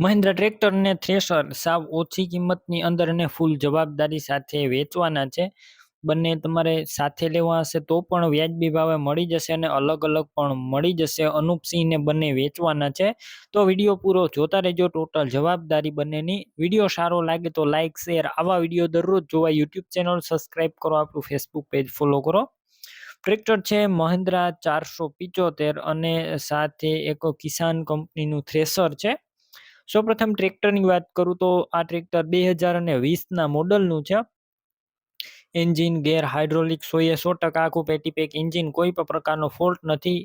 Mahindra tractor અને thresher સાવ ઓછી કિંમતની અંદર અને ફૂલ જવાબદારી સાથે વેચવાના છે. બંને તમારે સાથે લેવા હશે તો પણ વ્યાજબી ભાવે મળી જશે અને અલગ અલગ પણ મળી જશે. અનુપસિંહને બંને વેચવાના છે. તો વીડિયો પૂરો જોતા રહેજો. ટોટલ જવાબદારી બંનેની. વીડિયો સારો લાગે તો લાઇક શેર, આવા વીડિયો દરરોજ જોવા યુટ્યુબ ચેનલ સબસ્ક્રાઈબ કરો, આપણું ફેસબુક પેજ ફોલો કરો. ટ્રેક્ટર છે મહિન્દ્રા ચારસો પિચોતેર અને સાથે એક કિસાન કંપનીનું થ્રેસર છે. સૌપ્રથમ ટ્રેક્ટરની વાત કરું તો આ ટ્રેક્ટર બે હજાર અને વીસના મોડલનું છે. એન્જિન ગેર હાઇડ્રોલિક સોએ સો ટકા આખું પેટી પેક એન્જિન કોઈ પણ પ્રકારનો ફોલ્ટ નથી.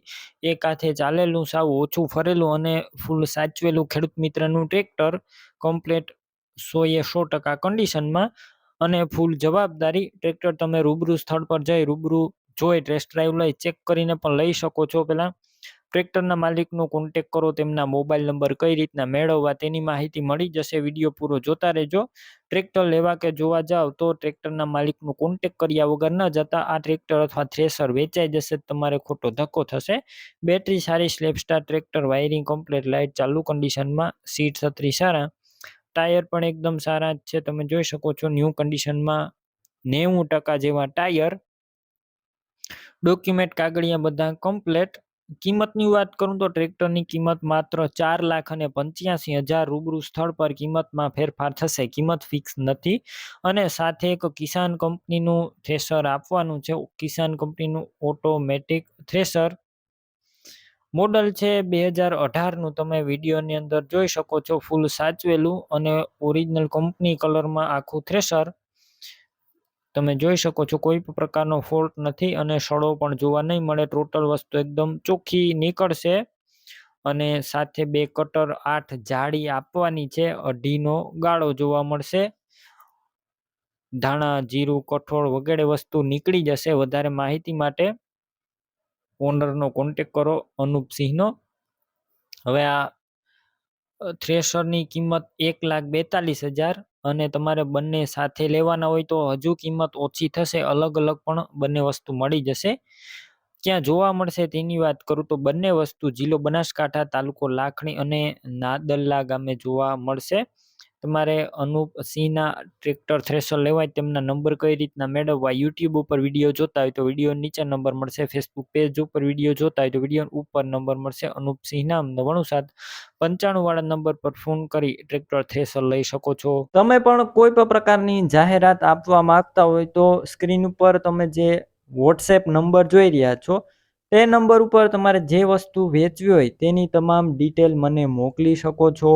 એક હાથે ચાલેલું સાવ ઓછું ફરેલું અને ફૂલ સાચવેલું ખેડૂત મિત્રનું ટ્રેક્ટર કમ્પ્લેટ સોએ સો ટકા કન્ડિશનમાં અને ફૂલ જવાબદારી. ટ્રેક્ટર તમે રૂબરૂ સ્થળ પર જઈ રૂબરૂ જોઈ ટેસ્ટ ડ્રાઈવ લઈ ચેક કરીને પણ લઈ શકો છો પહેલાં. ટ્રેક્ટરના માલિકનો કોન્ટેક કરો, તેમના મોબાઈલ નંબર કઈ રીતના મેળવવા તેની માહિતી મળી જશે વીડિયો પૂરો જોતા રહેજો. ટ્રેક્ટર લેવા કે જોવા જાવ તો ટ્રેક્ટરના માલિકનો કોન્ટેક કર્યા વગર ન જતા આ ટ્રેક્ટર અથવા થ્રેસર વેચાઈ જશે, તમારે ખોટો ધક્કો થશે. બેટરી સારી સ્લેપસ્ટાર ટ્રેક્ટર વાયરિંગ કમ્પ્લીટ લાઇટ ચાલુ કન્ડિશનમાં સીટ છત્રી સારા. ટાયર પણ એકદમ સારા જ છે, તમે જોઈ શકો છો ન્યૂ કન્ડિશનમાં નેવું ટકા જેવા ટાયર ડોક્યુમેન્ટ કાગળિયા બધા કમ્પ્લેટ કિંમતની વાત કરું તો ટ્રેક્ટરની કિંમત માત્ર ચાર લાખ અને પંચ્યાસી હજાર રૂબરૂ સ્થળ પર કિંમતમાં ફેરફાર થશે. કિંમત ફિક્સ નથી અને સાથે એક કિસાન કંપનીનું થ્રેસર આપવાનું છે. કિસાન કંપનીનું ઓટોમેટિક થ્રેસર મોડલ છે બે હજાર અઢારનું. તમે વિડીયોની અંદર જોઈ શકો છો. ફૂલ સાચવેલું અને ઓરિજિનલ કંપની કલરમાં આખું થ્રેસર તમે જોઈ શકો છો કોઈ પણ પ્રકારનો ફોલ્ટ નથી અને સડો પણ જોવા નહીં મળે. ટોટલ વસ્તુ એકદમ ચોખ્ખી નીકળશે અને સાથે બે કટર આઠ જાળી આપવાની છે. અઢીનો ગાળો જોવા મળશે. ધાણા, જીરું, કઠોળ વગેરે વસ્તુ નીકળી જશે. વધારે માહિતી માટે ઓનરનો કોન્ટેક કરો અનુપસિંહનો હવે આ થ્રેશરની કિંમત એક લાખ બેતાલીસ હજાર અને તમારે બંને સાથે લેવાના હોય તો હજુ કિંમત ઓછી થશે, અલગ અલગ પણ બંને વસ્તુ મળી જશે. ક્યાં જોવા મળશે તેની વાત કરું તો બંને વસ્તુ જિલ્લો બનાસકાંઠા તાલુકો લાખણી અને નાદલ્લા ગામે જોવા મળશે. તમારે અનુપ સિંહના ટ્રેક્ટર થ્રેશર લેવાય, તેમના નંબર કઈ રીતના મેળવવા યુટ્યુબ ઉપર વીડિયો જોતા હોય તો વીડિયો નીચે નંબર મળશે ફેસબુક પેજ ઉપર વીડિયો જોતા હોય તો વીડિયો ઉપર નંબર મળશે. અનુપ સિંહના નામ નવાણું સાત પંચાણું નંબર પર ફોન કરી ટ્રેક્ટર થ્રેશર લઈ શકો છો. તમે પણ કોઈ પણ પ્રકારની જાહેરાત આપવા માંગતા હોય તો સ્ક્રીન ઉપર તમે જે વોટ્સએપ નંબર જોઈ રહ્યા છો, તે નંબર ઉપર તમારે જે વસ્તુ વેચવી હોય તેની તમામ ડિટેલ મને મોકલી શકો છો.